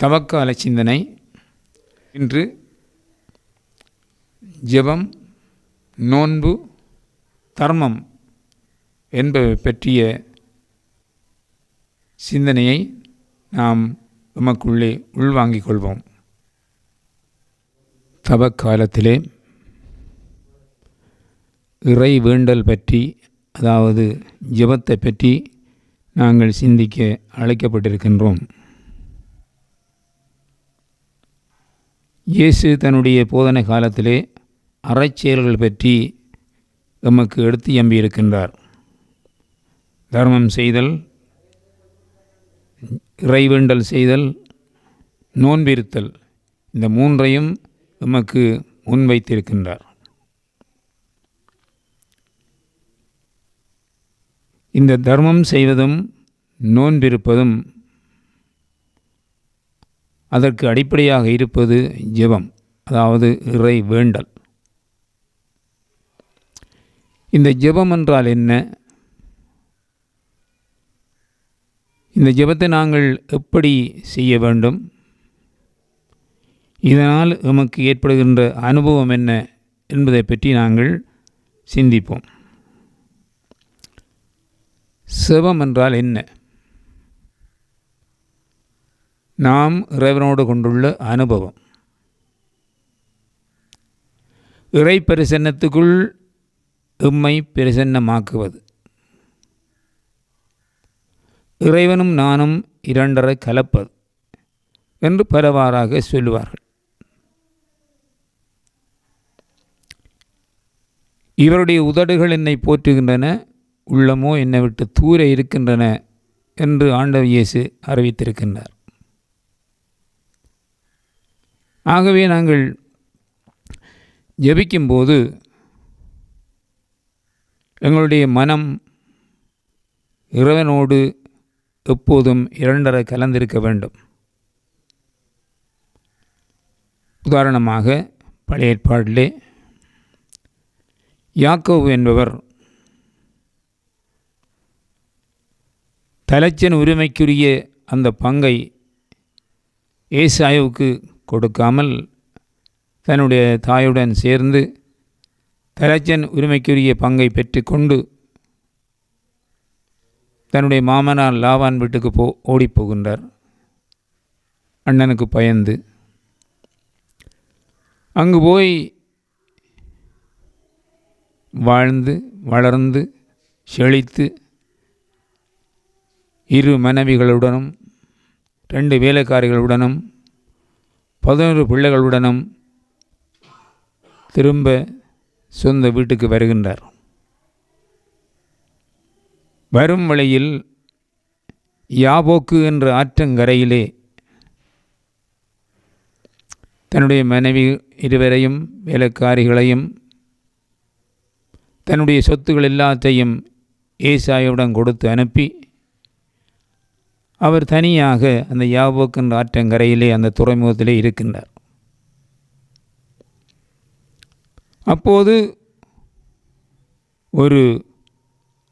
தவக்கால சிந்தனை இன்று ஜெபம் நோன்பு தர்மம் என்பவை பற்றிய சிந்தனையை நாம் நமக்குள்ளே உள்வாங்கிக் கொள்வோம். தவக்காலத்திலே இறை வேண்டல் பற்றி அதாவது ஜெபத்தை பற்றி நாங்கள் சிந்திக்க அழைக்கப்பட்டிருக்கின்றோம். இயேசு தன்னுடைய போதனை காலத்திலே அறச்செயல்கள் பற்றி எமக்கு எடுத்து எம்பியிருக்கின்றார். தர்மம் செய்தல் இறைவேண்டல் செய்தல் நோன்பிருத்தல் இந்த மூன்றையும் எமக்கு முன்வைத்திருக்கின்றார். இந்த தர்மம் செய்வதும் நோன்பிருப்பதும் அதற்கு அடிப்படையாக இருப்பது ஜெபம் அதாவது இறை வேண்டல். இந்த ஜெபம் என்றால் என்ன? இந்த ஜெபத்தை நாங்கள் எப்படி செய்ய வேண்டும்? இதனால் எமக்கு ஏற்படுகின்ற அனுபவம் என்ன என்பதை பற்றி நாங்கள் சிந்திப்போம். செபம் என்றால் என்ன? நாம் இறைவனோடு கொண்டுள்ள அனுபவம். இறை பிரசன்னத்துக்குள் எம்மை பிரசன்னமாக்குவது. இறைவனும் நானும் இரண்டரை கலப்பது என்று பலவாறாக சொல்லுவார்கள். இவருடைய உதடுகள் என்னை போற்றுகின்றன உள்ளமோ என்னை விட்டு தூர இருக்கின்றன என்று ஆண்டவர் இயேசு அறிவித்திருக்கின்றார். ஆகவே நாங்கள் ஜெபிக்கும்போது எங்களுடைய மனம் இறைவனோடு எப்போதும் இரண்டரை கலந்திருக்க வேண்டும். உதாரணமாக பழைய ஏற்பாட்டிலே யாக்கோவு என்பவர் தலைச்சன் உரிமைக்குரிய அந்த பங்கை ஏசாயுவுக்கு கொடுக்காமல் தன்னுடைய தாயுடன் சேர்ந்து தலைச்சன் உரிமைக்குரிய பங்கை பெற்றுக்கொண்டு தன்னுடைய மாமனார் லாவான் வீட்டுக்கு போ ஓடிப்போகின்றார். அண்ணனுக்கு பயந்து. அங்கு போய் வாழ்ந்து வளர்ந்து செழித்து இரு மனைவிகளுடனும் ரெண்டு வேலைக்காரிகளுடனும் பதினொரு பிள்ளைகளுடனும் திரும்ப சொந்த வீட்டுக்கு வருகின்றார். வரும் வழியில் யாபோக்கு என்ற ஆற்றங்கரையிலே தன்னுடைய மனைவி இருவரையும் வேலைக்காரிகளையும் தன்னுடைய சொத்துக்கள் எல்லாத்தையும் ஏசாயுடன் கொடுத்து அனுப்பி அவர் தனியாக அந்த யாபோக் ஆற்றங்கரையிலே அந்த துறைமுகத்திலே இருக்கின்றார். அப்போது ஒரு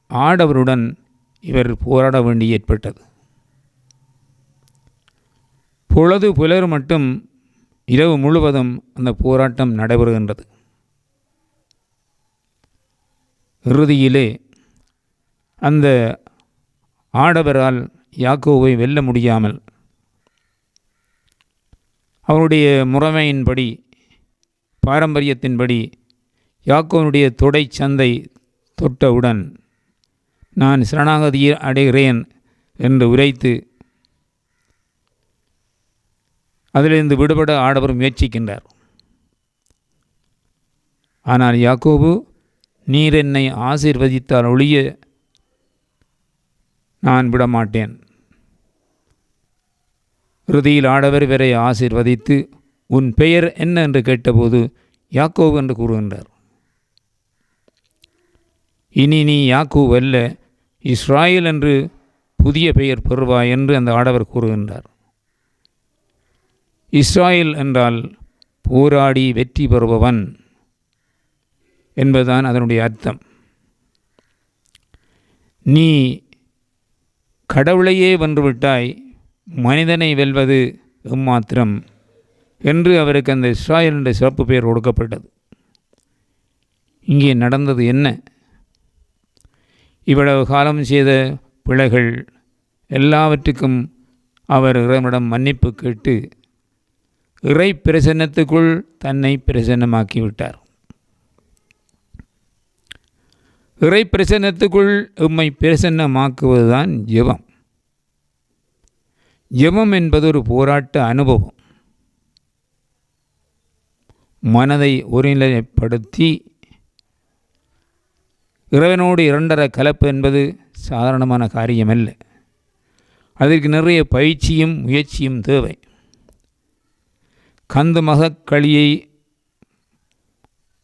ஆடவருடன் இவர் போராட வேண்டி ஏற்பட்டது. பொழுது புலர் மட்டும் இரவு முழுவதும் அந்த போராட்டம் நடைபெறுகின்றது. இறுதியிலே அந்த ஆடவரால் யாக்கோவை வெல்ல முடியாமல் அவருடைய முறைமையின்படி பாரம்பரியத்தின்படி யாக்கோனுடைய தொடை சந்தை தொட்டவுடன் நான் சரணாகதியை அடைகிறேன் என்று உரைத்து அதிலிருந்து விடுபட ஆடவர் முயற்சிக்கின்றார். ஆனால் யாக்கோபு நீர் என்னை ஆசீர்வதித்தால் ஒழிய நான் விடமாட்டேன். இறுதியில் ஆடவர் இவரை ஆசீர்வதித்து உன் பெயர் என்ன? என்று கேட்டபோது யாக்கோவு என்று கூறுகின்றார். இனி நீ யாக்கூவ் அல்ல இஸ்ராயல் என்று புதிய பெயர் பெறுவாய் என்று அந்த ஆடவர் கூறுகின்றார். இஸ்ராயல் என்றால் போராடி வெற்றி பெறுபவன் என்பதுதான் அதனுடைய அர்த்தம். நீ கடவுளையே வென்றுவிட்டாய் மனிதனை வெல்வது எம்மாத்திரம் என்று அவருக்கு அந்த இஸ்ராயல் என்ற சிறப்பு பெயர் கொடுக்கப்பட்டது இங்கே நடந்தது என்ன? இவ்வளவு காலம் செய்த பிழைகள் எல்லாவற்றுக்கும் அவர் இறைவனிடம் மன்னிப்பு கேட்டு இறை பிரசன்னத்துக்குள் தன்னை பிரசன்னமாக்கிவிட்டார். இறை பிரசன்னத்துக்குள் உம்மை பிரசன்னமாக்குவதுதான் ஜெபம். ஜெபம் என்பது ஒரு போராட்ட அனுபவம். மனதை ஒருநிலைப்படுத்தி இறைவனோடு இரண்டரை கலப்பு என்பது சாதாரணமான காரியமல்ல. அதற்கு நிறைய பயிற்சியும் முயற்சியும் தேவை. கந்து மகக்களியை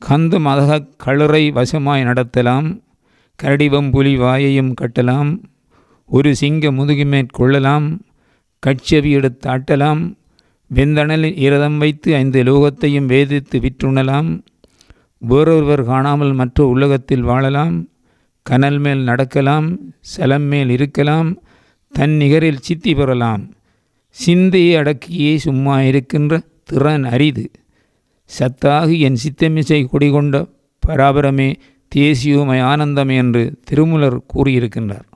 கந்து மதக களுரை வசமாய் நடத்தலாம் கரடிவம் புலி வாயையும் கட்டலாம் ஒரு சிங்க முதுகுமேற்கொள்ளலாம் கொள்ளலாம் கட்சவி எடுத்து ஆட்டலாம். வெந்தணலில் இரதம் வைத்து ஐந்து லோகத்தையும் வேதித்து விற்றுணலாம். வேறொருவர் காணாமல் மற்ற உலகத்தில் வாழலாம். கனல் மேல் நடக்கலாம் செலம் மேல் இருக்கலாம் தன் நிகரில் சித்தி பெறலாம். சிந்தையை அடக்கியே சும்மா இருக்கின்ற திறன் அரிது. சத்தாகி என் சித்தமிசை குடிகொண்ட பராபரமே தேசியோமை ஆனந்தமே என்று திருமூலர் கூறியிருக்கின்றார்.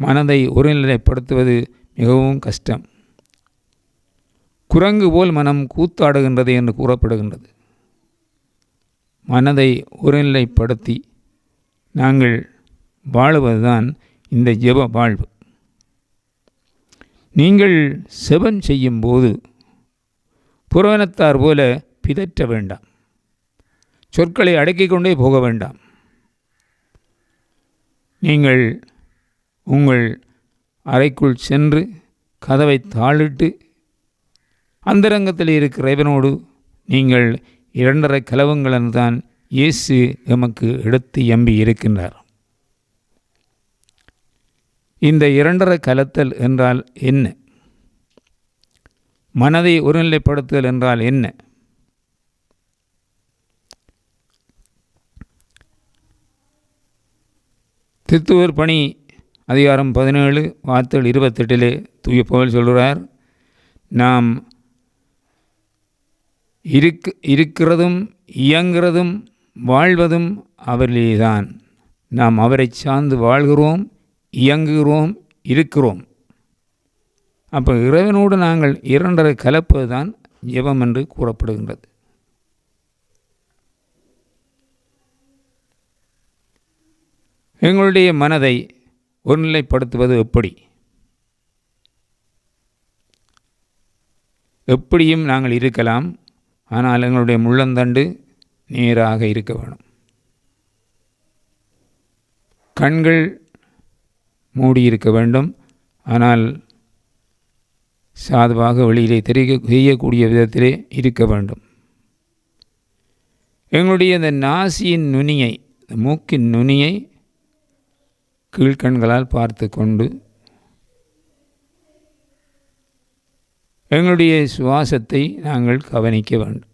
மனதை ஒருநிலைப்படுத்துவது மிகவும் கஷ்டம். குரங்கு போல் மனம் கூத்தாடுகின்றது என்று கூறப்படுகின்றது. மனதை ஒருநிலைப்படுத்தி நாங்கள் வாழுவதுதான் இந்த ஜெப வாழ்வு. நீங்கள் செபம் செய்யும்போது புறவனத்தார் போல பிதற்ற வேண்டாம். சொற்களை அடக்கிக் கொண்டே போக வேண்டாம். நீங்கள் உங்கள் அறைக்குள் சென்று கதவை தாளிட்டு அந்தரங்கத்தில் இருக்கிற இறைவனோடு நீங்கள் இரண்டரை கலவங்களன் தான் இயேசு எமக்கு எடுத்து எம்பி இருக்கின்றார். இந்த இரண்டரை கலத்தல் என்றால் என்ன? மனதை ஒருநிலைப்படுத்துதல் என்றால் என்ன? திருத்துவர் பணி அதிகாரம் பதினேழு வார்த்தைகள் இருபத்தெட்டிலே தூய புகழ் சொல்கிறார் நாம் இருக்க இருக்கிறதும் இயங்கிறதும் வாழ்வதும் அவரிலேதான். நாம் அவரை சார்ந்து வாழ்கிறோம் இயங்குகிறோம் இருக்கிறோம். அப்போ இறைவனோடு நாங்கள் இரண்டரை கலப்பது தான் ஜெபம் என்று கூறப்படுகின்றது. எங்களுடைய மனதை ஒருநிலைப்படுத்துவது எப்படி? எப்படியும் நாங்கள் இருக்கலாம் ஆனால் எங்களுடைய முள்ளந்தண்டு நேராக இருக்க வேணும். கண்கள் மூடியிருக்க வேண்டும் ஆனால் சாதுவாக வெளியிலே தெரிய செய்யக்கூடிய விதத்திலே இருக்க வேண்டும். எங்களுடைய இந்த நாசியின் நுனியை மூக்கின் நுனியை கீழ்கண்களால் பார்த்து கொண்டு எங்களுடைய சுவாசத்தை நாங்கள் கவனிக்க வேண்டும்.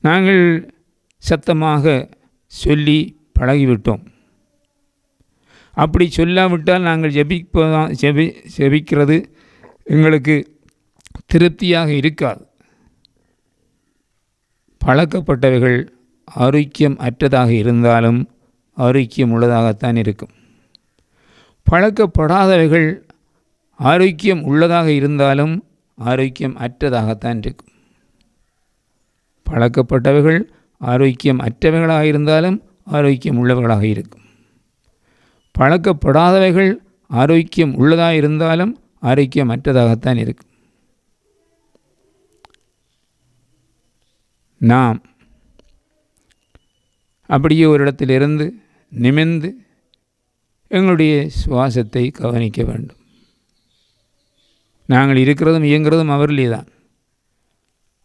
நாங்கள் சத்தமாக சொல்லி பழகிவிட்டோம். அப்படி சொல்லாவிட்டால் நாங்கள் ஜெபிப்பதான் ஜெபி ஜெபிக்கிறது எங்களுக்கு திருப்தியாக இருக்காது. பழக்கப்பட்டவைகள் ஆரோக்கியம் அற்றதாக இருந்தாலும் ஆரோக்கியம் உள்ளதாகத்தான் இருக்கும். பழக்கப்படாதவைகள் ஆரோக்கியம் உள்ளதாக இருந்தாலும் ஆரோக்கியம் அற்றதாகத்தான் இருக்கும். பழக்கப்பட்டவைகள் ஆரோக்கியம் அற்றவைகளாக இருந்தாலும் ஆரோக்கியம் உள்ளவர்களாக இருக்கும். பழக்கப்படாதவைகள் ஆரோக்கியம் உள்ளதாக இருந்தாலும் ஆரோக்கியம் அற்றதாகத்தான் இருக்கும். நாம் அப்படியே ஒரு இடத்திலிருந்து நிமிர்ந்து எங்களுடைய சுவாசத்தை கவனிக்க வேண்டும். நாங்கள் இருக்கிறதும் இயங்குறதும் அவரிலே தான்.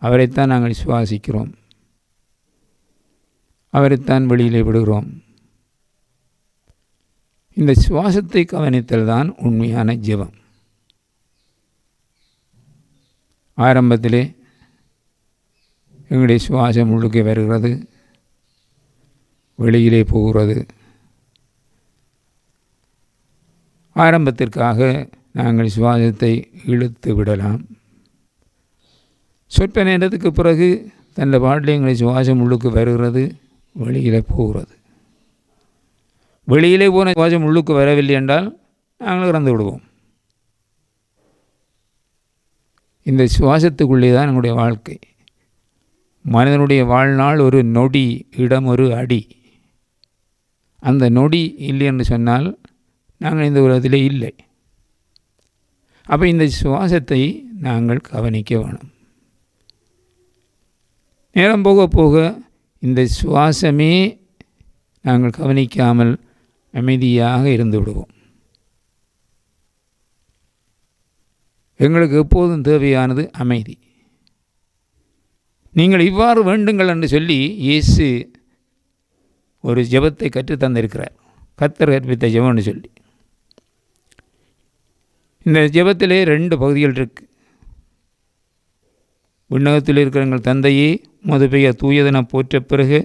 அவரைத்தான் நாங்கள் சுவாசிக்கிறோம். அவரைத்தான் வெளியிலே விடுகிறோம். இந்த சுவாசத்தை கவனித்தல் தான் உண்மையான ஜெபம். ஆரம்பத்திலே எங்களுடைய சுவாசம் உள்ளுக்கு வருகிறது. வெளியிலே போகிறது. ஆரம்பத்திற்காக நாங்கள் சுவாசத்தை இழுத்து விடலாம். சொற்ப நேரத்துக்கு பிறகு தன் பாட்டில் எங்களை சுவாசம் உள்ளுக்கு வருகிறது வெளியில் போகிறது. வெளியிலே போன சுவாசம் உள்ளுக்கு வரவில்லை என்றால் நாங்கள் இறந்து விடுவோம். இந்த சுவாசத்துக்குள்ளே தான் எங்களுடைய வாழ்க்கை. மனிதனுடைய வாழ்நாள் ஒரு நொடி இடம் ஒரு அடி. அந்த நொடி இல்லை என்று சொன்னால் நாங்கள் இந்த உலகத்திலே இல்லை. அப்போ இந்த சுவாசத்தை நாங்கள் கவனிக்க வேணும். நேரம் போக போக இந்த சுவாசமே நாங்கள் கவனிக்காமல் அமைதியாக இருந்து விடுவோம். எங்களுக்கு எப்போதும் தேவையானது அமைதி. நீங்கள் இவ்வாறு வேண்டுங்கள் என்று சொல்லி இயேசு ஒரு ஜெபத்தை கற்றுத் தந்திருக்கிறார் கத்தர் கற்பித்த ஜபம்னு சொல்லி. இந்த ஜபத்திலே ரெண்டு பகுதிகள் இருக்கு. விண்ணகத்தில் இருக்கிற எங்கள் தந்தையே உமது பெயர் தூயதென போற்ற பிறகு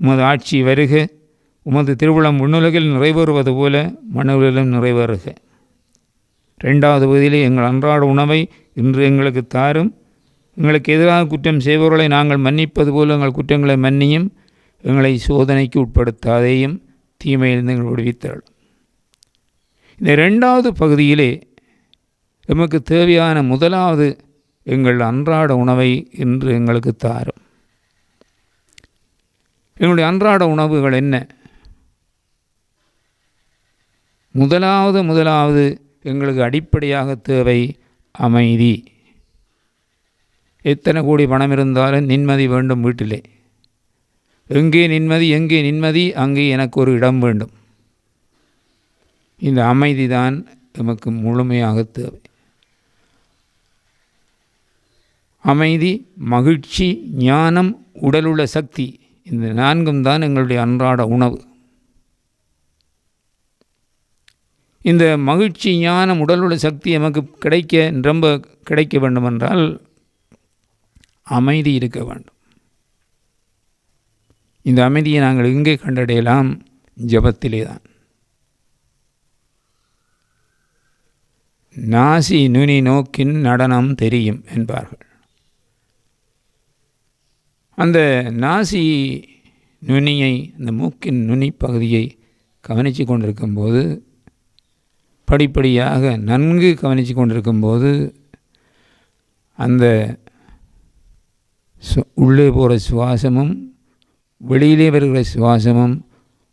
உமது ஆட்சி வருக உமது திருவிழம் உண்ணுலகில் நிறைவேறுவது போல மண்ணுலகிலும் நிறைவேறுக. ரெண்டாவது பகுதியிலே எங்கள் அன்றாட உணவை இன்று எங்களுக்கு தாரும் எங்களுக்கு எதிராக குற்றம் செய்பவர்களை நாங்கள் மன்னிப்பது போல எங்கள் குற்றங்களை மன்னியும் எங்களை சோதனைக்கு உட்படுத்தாதேயும் தீமையிலிருந்து எங்கள் விடுவித்தாள் இந்த ரெண்டாவது பகுதியிலே எமக்கு தேவையான முதலாவது எங்கள் அன்றாட உணவை இன்று எங்களுக்கு தாரும். எங்களுடைய அன்றாட உணவுகள் என்ன? முதலாவது முதலாவது எங்களுக்கு அடிப்படையாக தேவை அமைதி. எத்தனை கோடி பணம் இருந்தாலும் நிம்மதி வேண்டும் வீட்டிலே. எங்கே நிம்மதி எங்கே நிம்மதி அங்கே எனக்கு ஒரு இடம் வேண்டும். இந்த அமைதி தான் நமக்கு முழுமையாக தேவை. அமைதி மகிழ்ச்சி ஞானம் உடலுள்ள சக்தி இந்த நான்கும் தான் எங்களுடைய அன்றாட உணவு. இந்த மகிழ்ச்சி ஞானம் உடலுள்ள சக்தி நமக்கு கிடைக்க ரொம்ப கிடைக்க வேண்டுமென்றால் அமைதி இருக்க வேண்டும். இந்த அமைதியை நாங்கள் எங்கே கண்டடையலாம்? ஜபத்திலே தான் நாசி நுனி நோக்கின் நடனம் தெரியும் என்பார்கள். அந்த நாசி நுனியை அந்த மூக்கின் நுனி பகுதியை கவனித்து கொண்டிருக்கும்போது படிப்படியாக நன்கு கவனித்து கொண்டிருக்கும்போது அந்த சு உள்ளே போகிற சுவாசமும் வெளியிலே வருகிற சுவாசமும்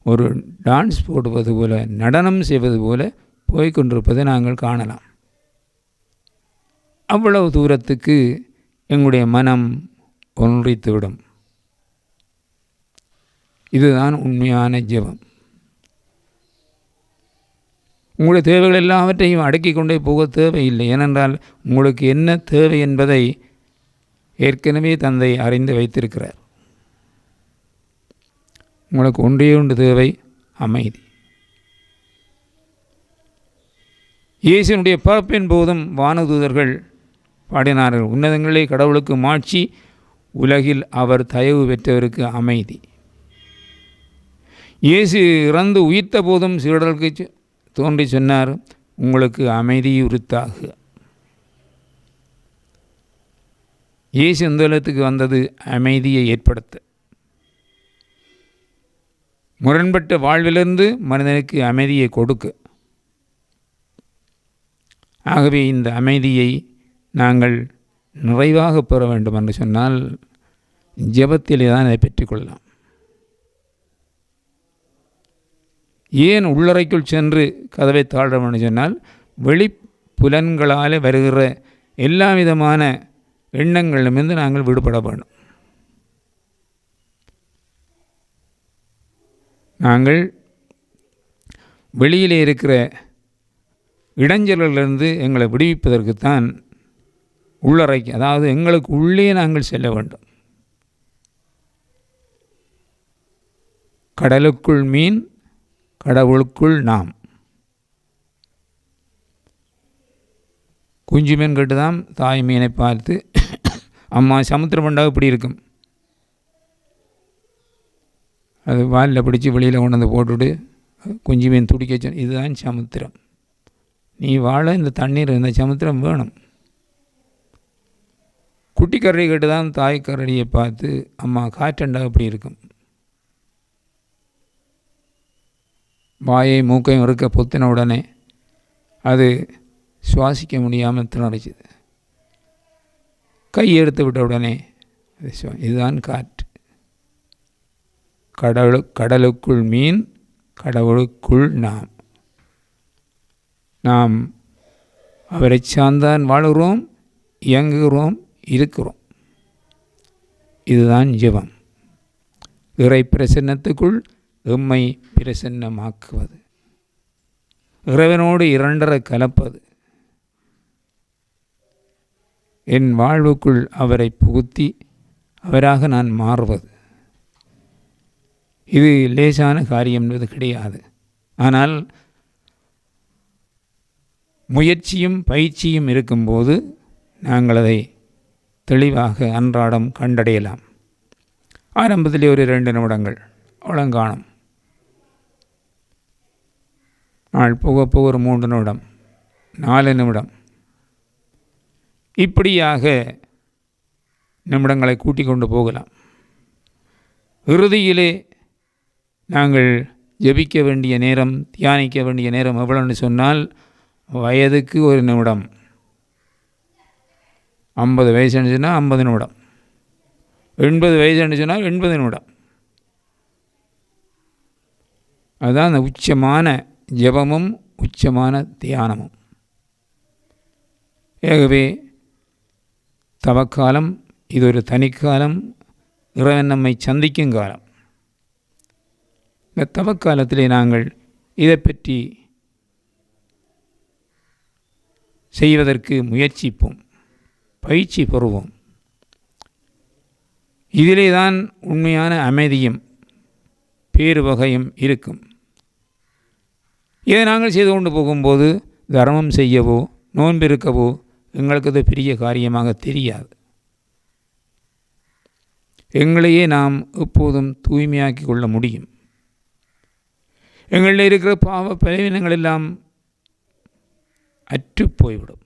ஒரு டான்ஸ் போடுவது போல நடனம் செய்வது போல போய்கொண்டிருப்பதை நாங்கள் காணலாம். அவ்வளவு தூரத்துக்கு எங்களுடைய மனம் ஒன்றித்துவிடும். இதுதான் உண்மையான ஜெபம். உங்களுடைய தேவைகள் எல்லாவற்றையும் அடக்கி கொண்டே போக தேவையில்லை. ஏனென்றால் உங்களுக்கு என்ன தேவை என்பதை ஏற்கனவே தந்தை அறிந்து வைத்திருக்கிறார். உங்களுக்கு ஒன்றே ஒன்று தேவை அமைதி. இயேசுனுடைய பிறப்பின் போதும் வானதூதர்கள் பாடினார்கள் உன்னதங்களே கடவுளுக்கு மாட்சி உலகில் அவர் தயவு பெற்றவருக்கு அமைதி. இயேசு இறந்து உயிர்த்த போதும் சீடர்களுக்கு தோன்றி சொன்னார் உங்களுக்கு அமைதி உறுத்தாக இயேசு இந்த வந்தது அமைதியை ஏற்படுத்த. முரண்பட்ட வாழ்விலிருந்து மனிதனுக்கு அமைதியை கொடுக்க. ஆகவே இந்த அமைதியை நாங்கள் நிறைவாக பெற வேண்டும் என்று சொன்னால் ஜபத்திலே தான் அதை பெற்றுக்கொள்ளலாம் ஏன் உள்ளறைக்குள் சென்று கதவை தாழ்றோம்னு சொன்னால் வெளி புலன்களால் வருகிற எல்லா விதமான எண்ணங்களிலுமிருந்து நாங்கள் விடுபட வேண்டும். நாங்கள் வெளியிலே இருக்கிற இடைஞ்சலிலிருந்து எங்களை விடுவிப்பதற்குத்தான் உள்ளறைக்கு அதாவது எங்களுக்கு உள்ளே நாங்கள் செல்ல வேண்டும். கடலுக்குள் மீன் கடவுளுக்குள் நாம். குஞ்சு மீன் கட்டு தான் தாய் மீனை பார்த்து அம்மா சமுத்திரம் பண்டாக இப்படி இருக்கும். அது வாலில் பிடிச்சி வெளியில் கொண்டு வந்து போட்டுவிட்டு குஞ்சு மீன் துடிக்க இதுதான் சமுத்திரம். நீ வாழ இந்த தண்ணீர் இந்த சமுத்திரம் வேணும். குட்டி கரடி கேட்டு தான் தாய் கரடியை பார்த்து அம்மா காற்றண்டா அப்படி இருக்கும்? வாயை மூக்கையும் இருக்க பொத்தின உடனே அது சுவாசிக்க முடியாமல் திணறிச்சுது. கை எடுத்து விட்ட உடனே இதுதான் காற்று. கடலு கடலுக்குள் மீன் கடவுளுக்குள் நாம். நாம் அவரை சார்ந்தான் வாழுகிறோம் இயங்குகிறோம் இருக்கிறோம். இதுதான் ஜெபம். இறை பிரசன்னத்துக்குள் எம்மை பிரசன்னமாக்குவது. இறைவனோடு இரண்டரை கலப்பது. என் வாழ்வுக்குள் அவரை புகுத்தி அவராக நான் மாறுவது. இது லேசான காரியம் என்பது கிடையாது. ஆனால் முயற்சியும் பயிற்சியும் இருக்கும்போது நாங்கள் அதை தெளிவாக அன்றாடம் கண்டடையலாம். ஆரம்பத்திலே ஒரு ரெண்டு நிமிடங்கள் அவ்வளங்காணும் நாள் போக போக ஒரு மூன்று நிமிடம் நாலு நிமிடம். இப்படியாக நிமிடங்களை கூட்டிக் கொண்டு போகலாம். இறுதியிலே நாங்கள் ஜெபிக்க வேண்டிய நேரம் தியானிக்க வேண்டிய நேரம் எவ்வளோன்னு சொன்னால் வயதுக்கு ஒரு நிமிடம். ஐம்பது வயசுன்னு சொன்னால் ஐம்பது நிமிடம். எண்பது வயசுன்னு சொன்னால் எண்பது நிமிடம். அதுதான் அந்த உச்சமான ஜெபமும் உச்சமான தியானமும். ஆகவே தவக்காலம் இது ஒரு தனிக்காலம் இறைவன் நம்மை சந்திக்கும் காலம். இந்த தவக்காலத்திலே நாங்கள் இதை பற்றி செய்வதற்கு முயற்சிப்போம் பயிற்சி பெறுவோம். இதிலே தான் உண்மையான அமைதியும் பேறு வகையும் இருக்கும். இதை நாங்கள் செய்து கொண்டு போகும்போது தர்மம் செய்யவோ நோன்பிருக்கவோ எங்களுக்கு அது பெரிய காரியமாக தெரியாது. எங்களையே நாம் எப்போதும் தூய்மையாக்கி கொள்ள முடியும். எங்களில் இருக்கிற பாவ பலவீனங்கள் எல்லாம் அற்றுப்போய்விடும்.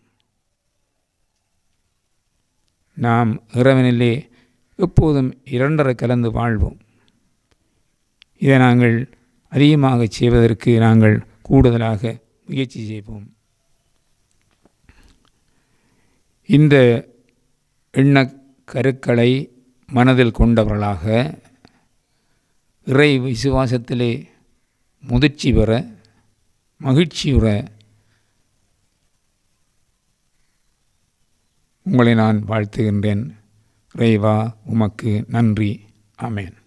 நாம் இறைவனிலே எப்போதும் இரண்டரை கலந்து வாழ்வோம். இதை நாங்கள் அதிகமாக செய்வதற்கு நாங்கள் கூடுதலாக முயற்சி செய்வோம். இந்த எண்ண கருக்களை மனதில் கொண்டவர்களாக இறை விசுவாசத்திலே முதிர்ச்சி பெற மகிழ்ச்சியுற உங்களை நான் வாழ்த்துகின்றேன். ரேவா உமக்கு நன்றி. அமேன்